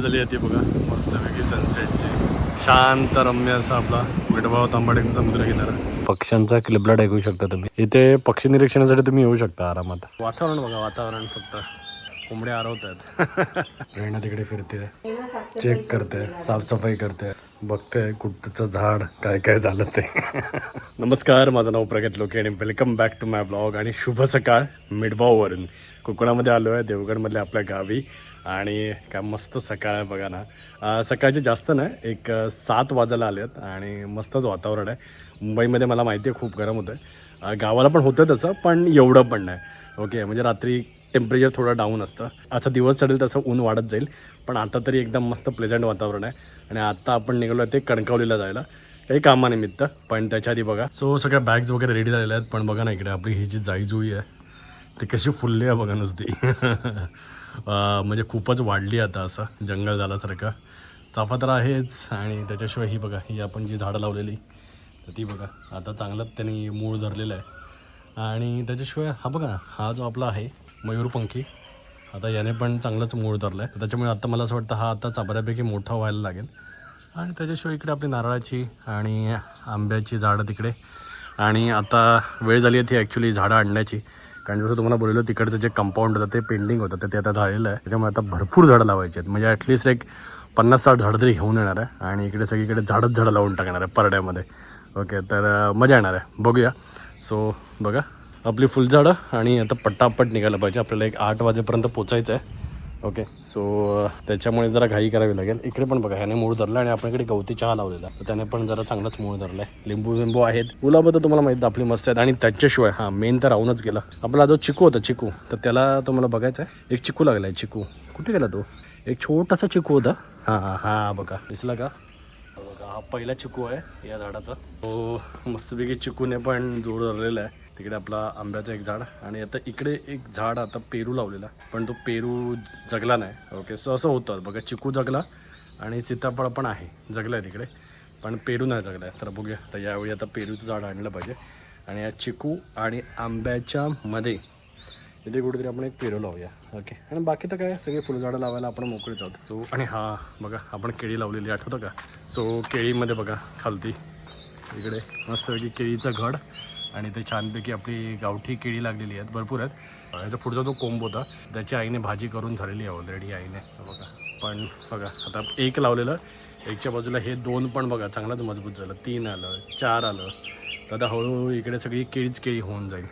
झाली आहे ती बघा. मस्तपैकी सनसेटची शांत रम्य असा आपला विडभाव तांबाडे समुद्र किनारा. पक्ष्यांचा क्लिबलाट ऐकू शकता तुम्ही. इथे पक्षी निरीक्षणासाठी तुम्ही येऊ शकता आरामात. वातावरण बघा वातावरण फक्त कोंबड्या आरवत आहेत प्रेरणा तिकडे फिरते चेक करते साफसफाई करते बघते कुठचं झाड काय काय झालं ते. नमस्कार माझं नाव प्रगत लोके आणि welcome back to my blog आणि शुभ सकाळ मिडभाववरून कोकणामध्ये आलो आहे देवगडमधल्या आपल्या गावी. आणि काय मस्त सकाळ आहे बघा ना. सकाळचे जास्त नाही एक सात वाजायला आलेत आणि मस्तच वातावरण आहे. मुंबईमध्ये मला माहिती आहे खूप गरम होतं आहे गावाला पण होतं तसं पण एवढं पण नाही. ओके म्हणजे रात्री टेम्परेचर थोडं डाऊन असतं. असा दिवस चढेल तसं ऊन वाढत जाईल पण आता तरी एकदम मस्त प्लेझंट वातावरण आहे. आणि आता आपण निघालो आहे ते कणकवलीला जायला. काही कामानिमित्त पण त्याच्या आधी बघा. सो सगळ्या बॅग्स वगैरे रेडी झालेल्या आहेत पण बघा ना इकडे आपली ही जी जाई जुई आहे ती कशी फुलली आहे बघा नुसती. म्हणजे खूपच वाढली आता असं जंगल झाल्यासारखं. चाफा तर आहेच आणि त्याच्याशिवाय ही बघा ही आपण जी झाडं लावलेली तर ती बघा आता चांगलंच त्यांनी मूळ धरलेलं आहे. आणि त्याच्याशिवाय हा बघा हा जो आपला आहे मयूरपंखी आता याने पण चांगलंच मूळ धरलं आहे त्याच्यामुळे आता मला असं वाटतं हा आता चाबऱ्यापैकी मोठा व्हायला लागेल. आणि त्याच्याशिवाय इकडे आपली नारळाची आणि आंब्याची झाडं तिकडे. आणि आता वेळ झाली आहे ती ॲक्च्युली झाडं आणण्याची. कारण जसं तुम्हाला बोललो तिकडचं जे कंपाऊंड होतं ते पेंडिंग होतं ते आता झालेलं आहे. त्याच्यामुळे आता भरपूर झाडं लावायची आहेत. म्हणजे ॲटलिस्ट एक पन्नास साठ झाडं तरी घेऊन येणार आहे आणि इकडे सगळीकडे झाडच झाडं लावून टाकणार आहे परड्यामध्ये. ओके तर मजा येणार आहे. बघूया. सो बघा. आपली फुलझाडं आणि आता पटापट निघायला पाहिजे. आपल्याला एक आठ वाजेपर्यंत पोचायचं आहे. ओके सो त्याच्यामुळे जरा घाई करावी लागेल. इकडे पण बघा ह्याने मूळ धरला आणि आपण इकडे गवती चहा लावलेला. तर त्याने पण जरा चांगलाच मूळ धरला आहे लिंबू लिंबू आहेत. गुलाब तर तुम्हाला माहिती आपली मस्त आहेत. आणि त्याच्याशिवाय हां मेन तर राहूनच गेला. आपला जो चिकू होता चिकू तर त्याला तुम्हाला बघायचा आहे एक चिकू लागला आहे चिकू. कुठे गेला तो? एक छोटासा चिकू होता. हां हां हां बघा. दिसला का? बघा हा पहिला चिकू आहे या झाडाचा. तो मस्तपैकी चिकूने पण जोड धरलेला आहे. तिकडे आपला आंब्याचं एक झाड. आणि आता इकडे एक झाड आता पेरू लावलेला. पण तो पेरू जगला नाही. ओके सो असं होतं. बघा चिकू जगला आणि सीताफळ पण आहे. जगलं आहे तिकडे. पण पेरू नाही जगला आहे तर बघूया. तर यावेळी आता पेरूचं झाड आणलं पाहिजे. आणि या चिकू आणि आंब्याच्या मध्ये इथे कुठेतरी आपण एक पेरू लावूया. ओके आणि बाकी तर काय? सगळे फुलझाडं लावायला आपण मोकळीच आहोत सो आणि हा बघा आपण केळी लावलेली. आठवतं का? सो केळीमध्ये बघा खालती. इकडे मस्तपैकी केळीचं घड. आणि ते छानपैकी आपली गावठी केळी लागलेली आहेत भरपूर आहेत. याचा पुढचा जो कोंब होता त्याची आईने भाजी करून झालेली आहे ऑलरेडी आईने. बघा. पण बघा आता एक लावलेलं एकच्या बाजूला हे दोन पण बघा चांगलाच मजबूत झालं. तीन आलं चार आलं. तर आता हळूहळू इकडे सगळी केळीच केळी होऊन जाईल.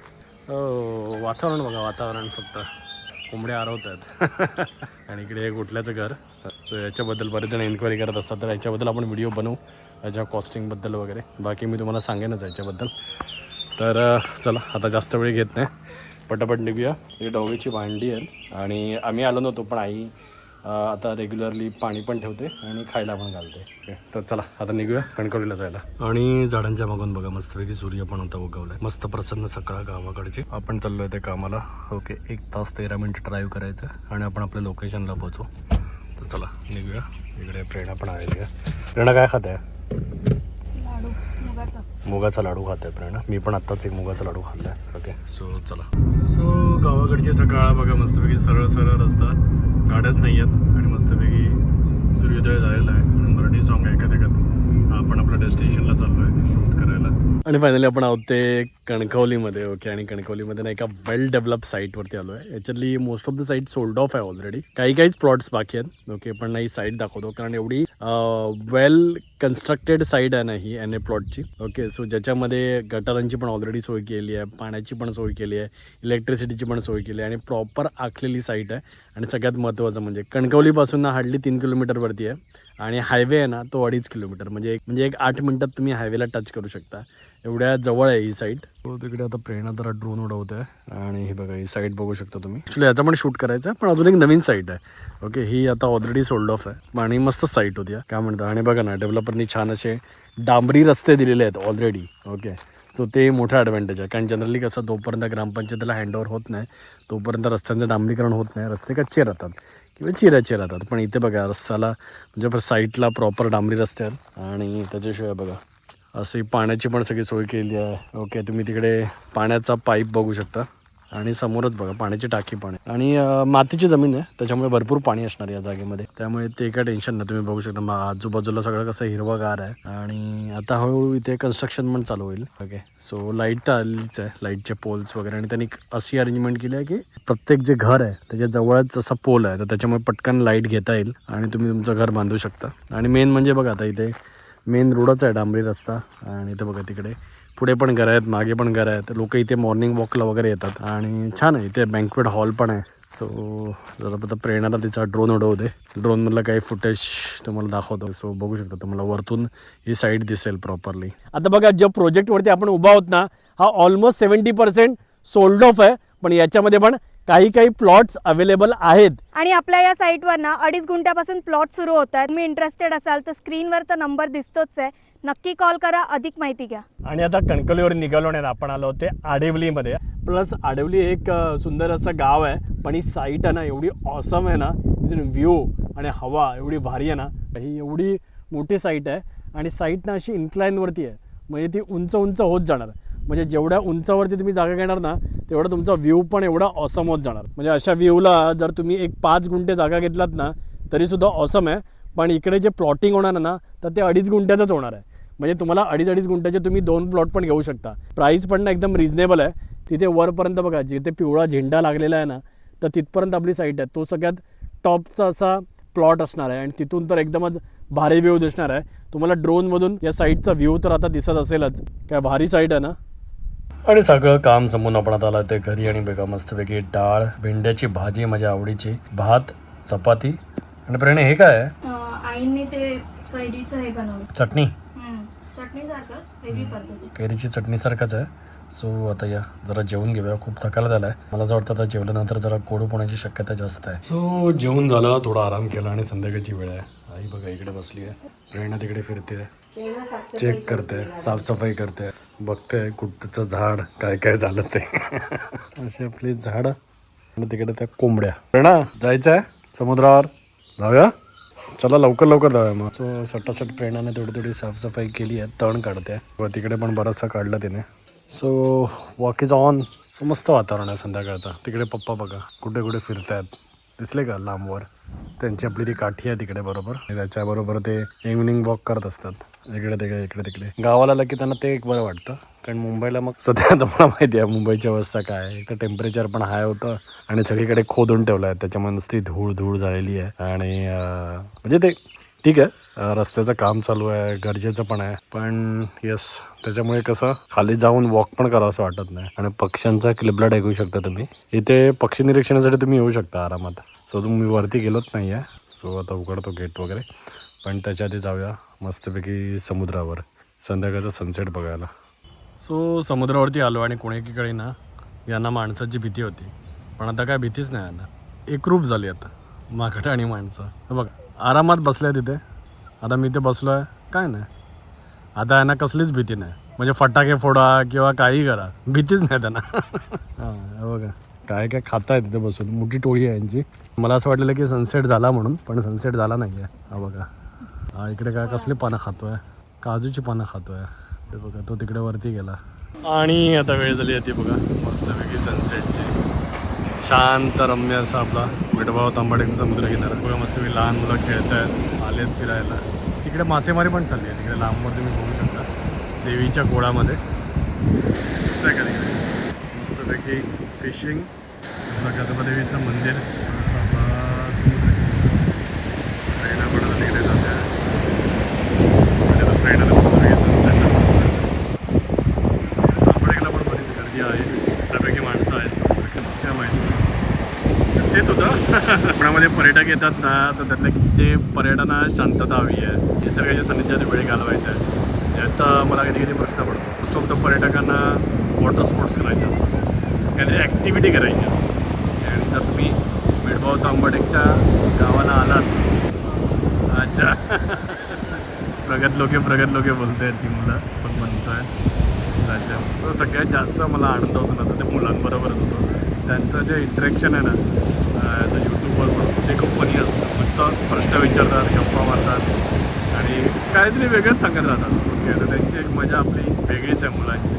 हो वातावरण बघा वातावरण फक्त. कोंबड्या आरवत आहेत. आणि इकडे हे गोठल्याचं घर. सो याच्याबद्दल बरेच जण एन्क्वायरी करत असतात. तर याच्याबद्दल आपण व्हिडिओ बनवू याच्या कॉस्टिंगबद्दल वगैरे. बाकी मी तुम्हाला सांगेनच याच्याबद्दल. तर चला आता जास्त वेळ घेत नाही. पटापट निघूया. ही डोवीची भांडी आहेत. आणि आम्ही आलो नव्हतो पण आई आता रेग्युलरली पाणी पण ठेवते आणि खायला पण घालते. तर चला आता निघूया. कणकवलीला जायला. आणि झाडांच्या मागून बघा मस्तपैकी सूर्य पण होता उगवलाय. मस्त प्रसन्न सकाळ गावाकडची. आपण चाललोय ते कामाला. ओके एक तास तेरा मिनिट ड्राईव्ह करायचं आणि आपण आपल्या लोकेशनला पोहोचू. तर चला निघूया. इकडे प्रेरणा पण आहे. प्रेरणा काय खात आहे मुगाचा लाडू लाडू आहे प्रेरणा मी पण आत्ताच एक मुगाचा लाडू खाल्लाय. ओके सो चला. सो गावाकडची सकाळ बघा मस्तपैकी सरळ सरळ रस्ता. गाड्याच नाही आहेत आणि मस्तपैकी सूर्योदय झालेला आहे आणि मराठी सॉन्ग ऐकत ऐकत आपण आपल्या डेस्टिनेशनला चाललो आहे शूट करायला आणि फायनली आपण आहोत ते कणकवलीमध्ये ओके आणि कणकवलीमध्ये ना एका वेल डेव्हलप साईटवरती आलो आहे याच्यातली most of the site sold off आहे ऑलरेडी काही काहीच प्लॉट्स बाकी आहेत ओके पण नाही साईट दाखवतो. कारण एवढी वेल कन्स्ट्रक्टेड साईट आहे ना ही एन ए प्लॉटची ओके सो ज्याच्यामध्ये गटारांची पण ऑलरेडी सोय केली आहे पाण्याची पण सोय केली आहे इलेक्ट्रिसिटीची पण सोय केली आहे आणि प्रॉपर आखलेली साईट आहे. आणि सगळ्यात महत्त्वाचं म्हणजे कणकवलीपासून ना हार्डली तीन किलोमीटरवरती आहे. आणि हायवे आहे ना तो अडीच किलोमीटर म्हणजे एक म्हणजे एक आठ मिनिटात तुम्ही हायवेला टच करू शकता. एवढ्या जवळ आहे ही साईट तो तिकडे आता प्रेरणा जरा ड्रोन उडवत आहे आणि हे बघा ही साईट बघू शकता तुम्ही. ॲक्च्युली याचा पण शूट करायचं आहे पण अजून एक नवीन साईट आहे. ओके ही आता ऑलरेडी सोल्ड ऑफ आहे आणि मस्त साईट होती हा. काय म्हणतात? आणि बघा ना डेव्हलपरनी छान असे डांबरी रस्ते दिलेले आहेत ऑलरेडी ओके सो ते मोठा ॲडव्हान्टेज आहे. कारण जनरली कसं जोपर्यंत ग्रामपंचायतीला हँडओव्हर होत नाही. तोपर्यंत रस्त्यांचं डांबरीकरण होत नाही. रस्ते कच्चे राहतात. म्हणजे किंवा चिराचे राहतात. पण इथे बघा रस्त्याला म्हणजे साईटला प्रॉपर डांबरी रस्ते आहेत आणि त्याच्याशिवाय बघा अशी पाण्याची पण सगळी सोय केली आहे. ओके तुम्ही तिकडे पाण्याचा पाईप बघू शकता. आणि समोरच बघा पाण्याची टाकी पण आहे. आणि मातीची जमीन आहे त्याच्यामुळे भरपूर पाणी असणार या जागेमध्ये. त्यामुळे ते काय टेन्शन नाही तुम्ही बघू शकता. आजूबाजूला सगळं कसं हिरवगार आहे. आणि आता हळूहळू इथे कन्स्ट्रक्शन पण चालू होईल. ओके सो लाइट तर आलीच आहे लाईटचे पोल्स वगैरे. आणि त्यांनी अशी अरेंजमेंट केली आहे की प्रत्येक जे घर आहे त्याच्या जवळच असा पोल आहे. तर त्याच्यामुळे पटकन लाइट घेता येईल आणि तुम्ही तुमचं घर बांधू शकता. आणि मेन म्हणजे बघा आता इथे मेन रोडच आहे डांबरी रस्ता. आणि इथे बघा तिकडे पुढे पण घरं आहेत मागे पण घरं आहेत. लोक इथे मॉर्निंग वॉकला वगैरे येतात. आणि छान आहे इथे बँकवेट हॉल पण आहे. सो जरा आता प्रेरणाला तिचा ड्रोन उडवते. ड्रोनमधलं काही फुटेज तुम्हाला दाखवतो. सो बघू शकता तुम्हाला वरतून ही साईड दिसेल प्रॉपरली आता बघा ज्या प्रोजेक्टवरती आपण उभा आहोत ना हा almost seventy percent sold off आहे. पण याच्यामध्ये पण काही काही प्लॉट्स अवेलेबल आहेत. आणि आपल्या या साईटवर ना अडीच गुंठ्यापासून प्लॉट सुरू होत आहेत. तुम्ही इंटरेस्टेड असाल तर स्क्रीनवर तर नंबर दिसतोच आहे. नक्की कॉल करा अधिक माहिती घ्या. आणि आता कणकवलीवर निघालो नाही आपण आलो होते आडिवलीमध्ये. प्लस आडवली एक सुंदर असं गाव आहे पण ही साईट आहे ना एवढी ऑसम आहे ना इथून व्ह्यू आणि हवा एवढी भारी आहे ना ही एवढी मोठी साईट आहे आणि साईट ना अशी इन्क्लाईनवरती आहे. म्हणजे ती उंच उंच होत जाणार. म्हणजे जेवढ्या उंचावरती तुम्ही जागा घेणार ना तेवढा तुमचा व्ह्यू पण एवढा ऑसम होत जाणार. म्हणजे अशा व्ह्यूला जर तुम्ही एक पाच गुंठे जागा घेतलात ना तरीसुद्धा ऑसम आहे. पण इकडे जे प्लॉटिंग होणार ना तर ते अडीच गुंठ्याचंच होणार आहे. म्हणजे तुम्हाला अडीच अडीच गुंठ्याचे तुम्ही दोन प्लॉट पण घेऊ शकता. प्राईस पण ना एकदम रिझनेबल आहे. तिथे वरपर्यंत बघा जिथे पिवळा झेंडा लागलेला आहे ना तर तिथपर्यंत आपली साईट आहे. तो सगळ्यात टॉपचा असा प्लॉट असणार आहे. आणि तिथून तर एकदमच भारी व्ह्यू दिसणार आहे. तुम्हाला ड्रोनमधून या साईटचा व्ह्यू तर आता दिसत असेलच. काय भारी साईट आहे ना? आणि सगळं काम समून आपण आता आलं ते घरी आणि बेगा मस्तपैकी डाळ भेंड्याची भाजी माझ्या आवडीची भात चपाती आणि प्रेरणे हे काय आहे? आईने ते कैरीचं हे बनवलं. चटणी? चटणी सारखं वेगळी पद्धती कैरीची चटणीसारखंच आहे. सो आता या जरा जेवून घेऊया. खूप थकायला झालाय. मला असं वाटतं आता जेवल्यानंतर जरा कोडू होण्याची शक्यता जास्त आहे. सो जेवून झालं थोडा आराम केला आणि संध्याकाळची वेळ आहे. आई बघा इकडे बसली आहे. प्रेरणा तिकडे फिरते चेक करते साफसफाई करते बघते कुठचं झाड काय काय झालं ते. अशी आपली झाड. आणि तिकडे त्या कोंबड्या. प्रेरणा जायचं आहे समुद्रावर? जाऊया. चला लवकर लवकर जाऊया मग. सो सटासट प्रेरणाने थोडी थोडी साफसफाई केली आहे तण काढते. व तिकडे पण बराचसा काढला तिने. So walk is on so मस्त वातावरण आहे संध्याकाळचं. तिकडे पप्पा बघा कुठे कुठे फिरतायत. दिसले का लांबवर? त्यांची आपली ती काठी आहे तिकडे बरोबर. त्याच्याबरोबर ते इव्हनिंग वॉक करत असतात. इकडे तिकडे इकडे तिकडे. गावाला आलं की त्यांना ते एक बरं वाटतं. कारण मुंबईला मग सध्या तुम्हाला माहिती आहे मुंबईची अवस्था काय आहे. एक तर टेम्परेचर पण हाय होतं आणि सगळीकडे खोदून ठेवलं आहे त्याच्यामुळे नुसती धूळ धूळ झालेली आहे. आणि म्हणजे ते ठीक आहे. रस्त्याचं काम चालू आहे गरजेचं पण आहे. पण येस त्याच्यामुळे कसं खाली जाऊन वॉक पण करा असं वाटत नाही. आणि पक्ष्यांचा क्लिबलाट ऐकू शकता तुम्ही. इथे पक्षी निरीक्षणासाठी तुम्ही येऊ शकता आरामात. सो तुम्ही वरती गेलोच नाही आहे सो आता उघडतो गेट वगैरे. पण त्याच्या आधी जाऊया मस्तपैकी समुद्रावर. संध्याकाळचा सनसेट बघायला. सो समुद्रावरती आलो आणि कोणीकडे ना यांना माणसाची भीती होती. पण आता काय भीतीच नाही यांना. एकरूप झाली आता माकडं आणि माणसं. हे बघ आरामात बसल्या तिथे. आता मी ते बसलो आहे काय नाही. आता यांना कसलीच भीती नाही. म्हणजे फटाके फोडा किंवा काही करा. भीतीच नाही त्यांना. हां हे बघा. काय काय खाता आहे तिथे बसून. मोठी टोळी आहे यांची. मला असं वाटलेलं की सनसेट झाला म्हणून पण सनसेट झाला नाही आहे हा बघा. हा इकडे काय कसली पानं खातोय? काजूची पानं खातोय. ते बघा तो तिकडे वरती गेला. आणि आता वेळ झाली आहे ती बघा. मस्तपैकी सनसेटची शांत रम्य असा आपला विडभाव तांबाडे समुद्र किनारा. बघा मस्तपैकी लहान मुलं खेळत आहेत आलेत फिरायला. तिकडे मासेमारी पण चालली आहे. तिकडे लांबवर तुम्ही बघू शकता. देवीच्या गोळामध्ये. मस्त आहे का तिकडे मस्तपैकी फिशिंग गणपती देवीचं मंदिर असा आपला समुद्र प्रेरणा पण आता तिकडे जाते म्हणजे आता प्रेरणाला मस्तपैकी सनसेट तांबडेला पण बरीच गर्दी आहे त्यापैकी माणसं आहेत काय माहिती तेच होतं. पुण्यामध्ये पर्यटक येतात ना तर त्यातल्या जे पर्यटना शांतता हवी आहे निसर्गाच्या सानिध्यात वेळ घालवायचा आहे याचा मला कधी कधी प्रश्न पडतो. मोस्ट ऑफ द पर्यटकांना वॉटर स्पोर्ट्स करायचे असतात. काहीतरी ॲक्टिव्हिटी करायची असते. आणि जर तुम्ही मेडभाव तांबडेच्या गावाला आलात अच्छा. प्रगत लोके प्रगत लोके बोलत आहेत ती मुलं. पण म्हणतोय अच्छा. सो सगळ्यात जास्त मला आनंद होतो ना तर ते मुलांबरोबरच होतो. त्यांचं जे इंटरेक्शन आहे ना ॲज अ यूट्यूबवर म्हणून ते खूप फनी असतं मस्त प्रश्न विचारतात गप्पा मारतात आणि काहीतरी वेगळंच सांगत राहतात. ओके तर त्यांची एक मजा आपली वेगळीच आहे मुलांची.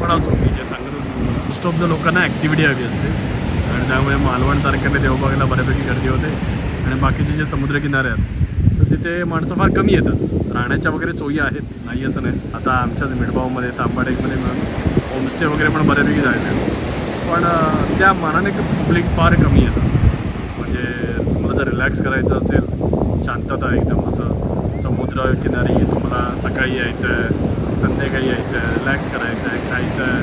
पण असो मी जे सांगत होतो मोस्ट ऑफ द लोकांना ॲक्टिव्हिटी हवी असते. आणि त्यामुळे मालवण तारखेने देवबागला बऱ्यापैकी गर्दी होते. आणि बाकीचे जे समुद्रकिनारे आहेत तर तिथे माणसं फार कमी येतात. राहण्याच्या वगैरे सोयी आहेत नाही असं नाही. आता आमच्याच मिडबावमध्ये तांबाडेकमध्ये मिळून होमस्टे वगैरे पण बऱ्यापैकी जायचं आहेत. पण त्या मानाने पब्लिक फार कमी येतं म्हणजे तुम्हाला जर रिलॅक्स करायचं असेल शांतता एकदम असं समुद्र किनारी तुम्हाला सकाळी यायचं आहे संध्याकाळी यायचं आहे रिलॅक्स करायचं आहे खायचं आहे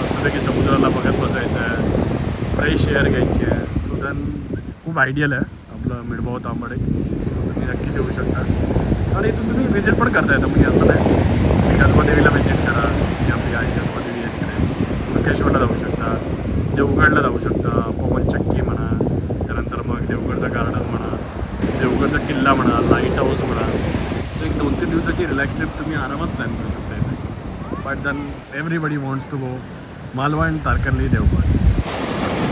मस्तपैकी समुद्राला बघत बसायचं आहे फ्रेश एअर घ्यायची आहे. सो दॅन खूप आयडियल आहे आपलं मिडभाव तांबडे. सो तुम्ही नक्कीच येऊ शकता. आणि इथून तुम्ही व्हिजिट पण करता येतं म्हणजे असं नाही. तुम्ही गणपदेवीला व्हिजिट करा की आपली आई गणपदेवी येत करेल जाऊ शकता देवगडला जाऊ शकता पवन चक्की म्हणा त्यानंतर मग देवगडचं गार्डन म्हणा देवगडचा किल्ला म्हणा लाइट हाऊस म्हणा. सो एक दोन तीन दिवसाची रिलॅक्स ट्रिप तुम्ही आरामात प्लॅन करू शकता इथे. But then everybody wants to go Malvan Tarkarli Devgad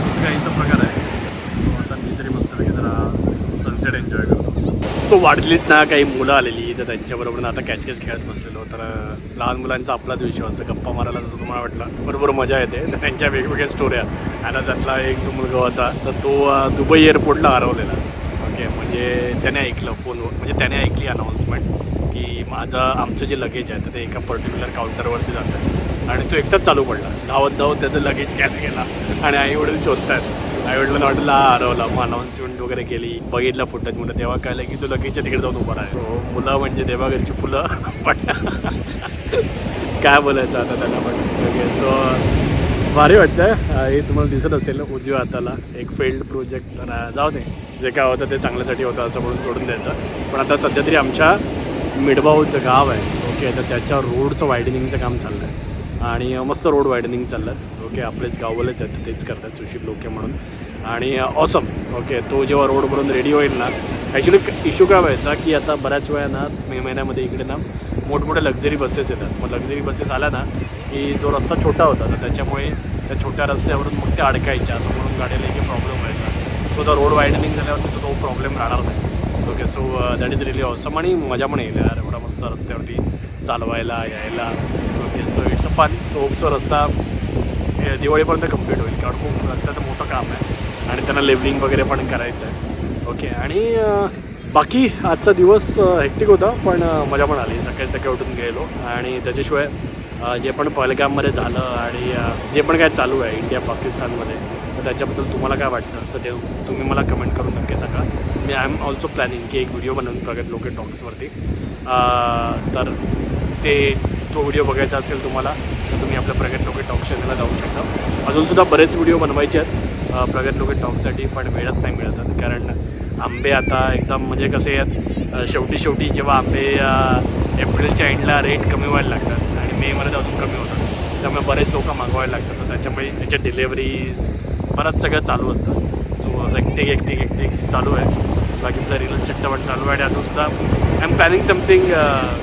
असं काहीचा प्रकार आहे सो आता मी तरी मस्तपैकी जरा सनसेट एन्जॉय करतो सो वाढलीच ना काही मुलं आलेली तर त्यांच्याबरोबर आता कॅच कॅच खेळत बसलेलो. तर लहान मुलांचा आपलाच विषय गप्पा मारायला जसं तुम्हाला वाटलं. बरोबर मजा येते. तर त्यांच्या वेगवेगळ्या स्टोऱ्या आणि त्यातला एक जो मुलगा होता तर तो दुबई एअरपोर्टला हरवलेला. ओके म्हणजे त्याने ऐकलं फोनवर. म्हणजे त्याने ऐकली अनाऊन्समेंट की माझं आमचं जे लगेज आहे तर ते एका पर्टिक्युलर काउंटरवरती जातं. आणि तो एकटाच चालू पडला. धावत धावत त्याचं लगेज घ्यायला गेला. आणि आई वडील शोधतात आई वडिलांना वाटलं हरवला मग अनाऊन्समेंट वगैरे केली. बघितला फुटत म्हणलं तेव्हा कळलं की तू लगेच तिकडे जाऊन उभा आहे हो, मुलं म्हणजे देवाघरची फुलं. पण काय बोलायचं आता त्यांना पण. सो भारी वाटतं हे तुम्हाला दिसत असेल उजव्या हाताला. एक फेल्ड प्रोजेक्ट जाऊ दे. जे काय होतं ते चांगल्यासाठी होतं असं म्हणून सोडून द्यायचं. पण आता सध्या तरी आमच्या मिडबाऊचं गाव आहे. ओके तर त्याच्या रोडचं वायडनिंगचं काम चाललं आहे आणि मस्त रोड वायडनिंग चाललं ओके आपलेच गाववालेच आहेत तेच करतात सुशील लोके म्हणून. आणि ऑसम ओके तो जेव्हा रोड बनून रेडी होईल ना ॲक्च्युली इश्यू काय व्हायचा की आता बऱ्याच वेळा ना मे महिन्यामध्ये इकडे ना मोठमोठ्या लक्झरी बसेस येतात. मग लक्झरी बसेस आल्या ना की तो रस्ता छोटा होता तर त्याच्यामुळे त्या छोट्या रस्त्यावरून मग ते अडकायच्या असं म्हणून गाडीला एक प्रॉब्लेम व्हायचा. सो द रोड वायडनिंग झाल्यावरती तो प्रॉब्लेम राहणार नाही. Okay so that is really awesome आणि मजा पण येईल यार एवढा मस्त रस्त्यावरती चालवायला यायला. So it's a fun so hope so रस्ता हे दिवाळीपर्यंत कंप्लीट होईल. कारण खूप रस्त्याचं मोठं काम आहे. आणि त्यांना लेवलिंग वगैरे पण करायचं आहे ओके आणि बाकी आजचा दिवस हेक्टिक होता पण मजा पण आली. सकाळी सकाळी उठून गेलो. आणि त्याच्याशिवाय जे पण पहलगाममध्ये झालं आणि जे पण काय चालू आहे इंडिया पाकिस्तानमध्ये तर त्याच्याबद्दल तुम्हाला काय वाटतं? तर ते तुम्ही मला कमेंट करून नक्की सांगा. मी आय एम ऑल्सो प्लॅनिंग की एक व्हिडिओ बनवून प्रगत लोके टॉक्सवरती तर ते तो व्हिडिओ बघायचा असेल तुम्हाला तर तुम्ही आपल्या प्रगत लोके टॉक चॅनलला जाऊ शकता. अजूनसुद्धा बरेच व्हिडिओ बनवायचे आहेत प्रगत लोके टॉकसाठी पण वेळच नाही मिळत. कारण आंबे आता एकदम म्हणजे कसे आहेत शेवटी शेवटी जेव्हा आंबे एप्रिलच्या एंडला रेट कमी व्हायला लागतात आणि मेमध्ये अजून कमी होतात. त्यामुळे बरेच लोक मागवायला लागतात. तर त्याच्यामुळे त्याच्या डिलेवरीज बरंच सगळं चालू असतं. सो असं एकटेक एकटेक एकटेक चालू आहे. बाकी आपलं रिअल इस्टेटचा पण चालू आहे आणि अजूनसुद्धा I am planning something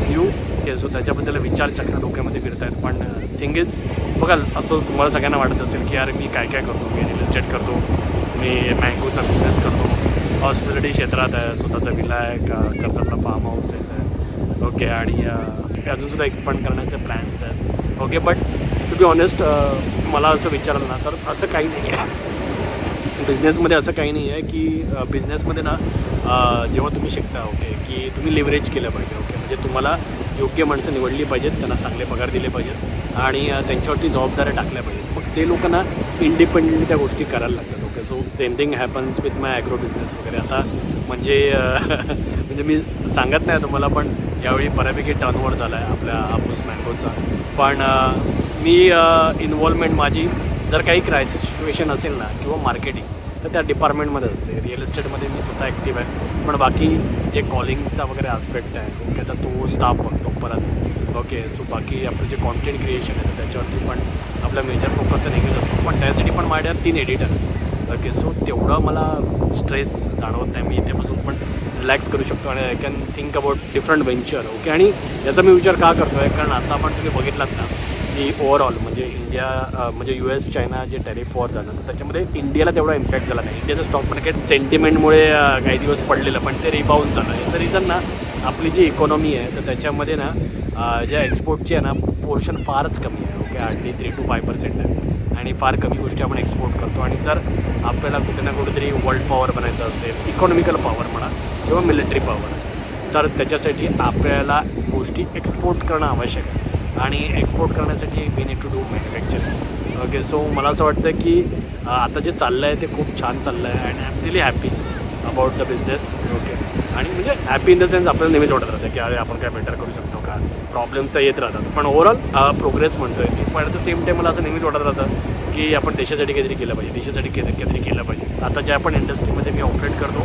new K so त्याच्याबद्दल विचार चक्र डोक्यामध्ये फिरत आहेत पण uh, थिंग इज बघा असं तुम्हाला सगळ्यांना वाटत असेल की यार मी काय काय करतो? मी रिअल इस्टेट करतो. मी मँगोचा बिझनेस करतो. हॉस्पिटॅलिटी क्षेत्रात आहे. स्वतःचा विला आहे. का कर्जातला फार्म हाऊसेस आहे ओके आणि uh, अजूनसुद्धा एक्सपांड करण्याचे प्लॅन्स आहेत. Okay but to be honest मला असं विचारलं ना तर असं काही नाही आहे. बिझनेसमध्ये असं काही नाही आहे की uh, बिझनेसमध्ये ना जेव्हा तुम्ही शिकता ओके की तुम्ही लिव्हरेज केलं पाहिजे ओके म्हणजे तुम्हाला योग्य माणसं निवडली पाहिजेत त्यांना चांगले पगार दिले पाहिजेत आणि त्यांच्यावरती जबाबदाऱ्या टाकल्या पाहिजेत. मग ते लोकांना इंडिपेंडेंटली त्या गोष्टी करायला लागतात. Okay so same thing happens with my agro business वगैरे. आता म्हणजे म्हणजे मी सांगत नाही तुम्हाला पण यावेळी बऱ्यापैकी टर्नओव्हर झाला आहे आपल्या हापूस मँगोचा. पण मी इन्व्हॉल्वमेंट माझी जर काही क्रायसिस सिच्युएशन असेल ना किंवा मार्केटिंग तर त्या डिपार्टमेंटमध्ये असते. रिअल इस्टेटमध्ये मी स्वतः ॲक्टिव्ह आहे. पण बाकी जे कॉलिंगचा वगैरे आस्पेक्ट आहे ओके तर तो स्टाफ बघतो. परत ओके सो बाकी आपलं जे कॉन्टेंट क्रिएशन आहे त्याच्यावरती पण आपला मेजर फोकस नेहमीच असतो. पण त्यासाठी पण माझ्या तीन एडिटर ओके सो तेवढं मला स्ट्रेस जाणवत नाही. मी इथेपासून पण रिलॅक्स करू शकतो आणि I can think about different venture okay? आणि याचा मी विचार का करतो आहे कारण आता आपण तुम्ही बघितलात ना की ओव्हरऑल म्हणजे इंडिया म्हणजे यू एस चायना जे टॅरिफ वॉर झालं तर त्याच्यामध्ये इंडियाला तेवढा इम्पॅक्ट झाला नाही. इंडियाचं स्टॉक मार्केट सेंटिमेंटमुळे काही दिवस पडलेलं पण ते रिबाऊंड झालं. याचं रिझन ना आपली जी इकॉनॉमी आहे तर त्याच्यामध्ये ना ज्या एक्सपोर्टची आहे ना पोर्शन फारच कमी आहे. Okay hardly three two five percent आहे. आणि फार कमी गोष्टी आपण एक्सपोर्ट करतो. आणि जर आपल्याला कुठे ना कुठेतरी वर्ल्ड पॉवर बनायचं असेल इकॉनॉमिकल पॉवर म्हणा किंवा मिलिटरी पॉवर तर त्याच्यासाठी आपल्याला गोष्टी एक्सपोर्ट करणं आवश्यक आहे. आणि एक्सपोर्ट करण्यासाठी we need to do manufacturing okay so मला असं वाटतं की आता जे चाललं आहे ते खूप छान चाललं आहे and I am really happy about the business okay आणि म्हणजे हॅपी इन द सेन्स आपल्याला नेहमीच वाटत राहतं की अरे आपण काय बेटर करू शकतो का? प्रॉब्लेम्स तर येत राहतात. पण ओव्हरऑल प्रोग्रेस म्हणतोय की पण ॲट द सेम टाईम मला असं नेहमीच वाटत राहतं की आपण देशासाठी काहीतरी केलं पाहिजे. देशासाठी काहीतरी काहीतरी केलं पाहिजे. आता ज्या पण इंडस्ट्रीमध्ये मी ऑपरेट करतो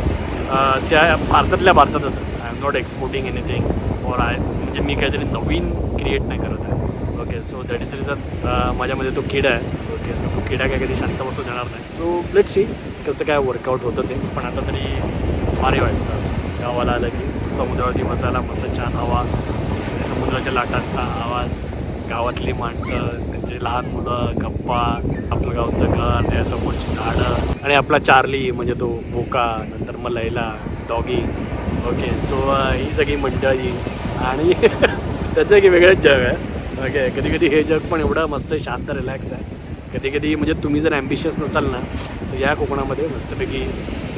त्या भारतातल्या भारतातच. I am not exporting anything और आय म्हणजे मी काहीतरी नवीन क्रिएट नाही करत आहे. Okay so that is reason माझ्यामध्ये तो किडा आहे. ओके तो किडा काय कधी शांत बसू देणार नाही. सो लेट सी कसं काय वर्कआउट होतं ते. पण आता तरी भारी वाटतं असं. गावाला आलं की समुद्रावरती बसायला मस्त छान हवा. समुद्राच्या लाटांचा आवाज गावातली माणसं त्यांचे लहान मुलं गप्पा आपलं गावचं घर त्यासमोरची झाडं आणि आपला चार्ली म्हणजे तो बोका नंतर मग लैला डॉगी. ओके सो ही सगळी मंडळी आणि त्याचं एक वेगळंच जग आहे. ओके कधी कधी हे जग पण एवढं मस्त शांत रिलॅक्स आहे. कधी कधी म्हणजे तुम्ही जर ॲम्बिशियस नसाल ना या कोकणामध्ये मस्तपैकी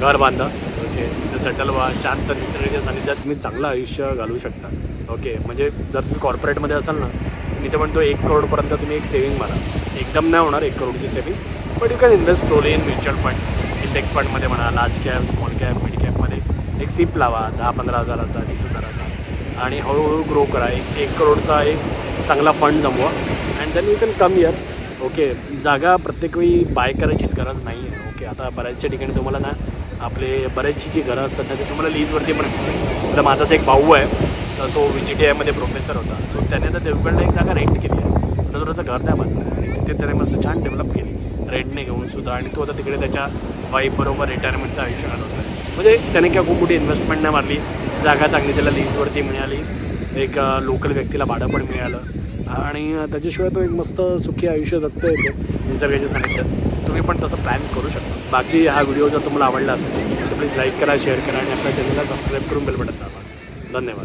घर बांधा. ओके तिथे सेटल व्हा शांत निसर्गाच्या सानिध्यात तुम्ही चांगलं आयुष्य घालवू शकता. ओके म्हणजे जर तुम्ही कॉर्पोरेटमध्ये असाल ना मी तर म्हणतो एक करोडपर्यंत तुम्ही एक सेविंग मारा. एकदम नाही होणार एक करोडची saving but you can invest slowly in mutual fund index फंडमध्ये म्हणा large cap small cap mid कॅपमध्ये एक सिप लावा दहा पंधरा हजाराचा वीस हजाराचा. आणि हळूहळू ग्रो करा. एक एक करोडचा एक चांगला fund Jamwa. And then you can come here okay जागा प्रत्येक वेळी बाय करायचीच गरज नाही आहे आता बऱ्याचशा ठिकाणी तुम्हाला ना आपले बऱ्याचशी जी घरं असतात ना ते तुम्हाला लीजवरती पण मिळतात. आता माझाच एक भाऊ आहे तर तो व्ही जी टी आयमध्ये प्रोफेसर होता. सो त्याने आता देवगडला एक जागा रेंट केली आहे. थोडंसं घर त्या बांधलं आणि तिथे त्याने मस्त छान डेव्हलप केली. रेंटने घेऊन सुद्धा. आणि तो आता तिकडे त्याच्या वाईफबरोबर रिटायरमेंटचं आयुष्य घालवतो म्हणजे त्याने काय खूप मोठी इन्व्हेस्टमेंट नाही मारली. जागा चांगली त्याला लीजवरती मिळाली. एक लोकल व्यक्तीला भाडं पण मिळालं. आणि त्याच्याशिवाय तो एक मस्त सुखी आयुष्य जगतो येते निसर्गाच्या सानिध्यात. तुम्ही पण तसं प्लॅन करू शकता. बाकी हा व्हिडिओ जर तुम्हाला आवडला असेल तर प्लीज लाईक करा शेअर करा आणि आपल्या चॅनलला सबस्क्राईब करून बेल बटन दाबा. धन्यवाद.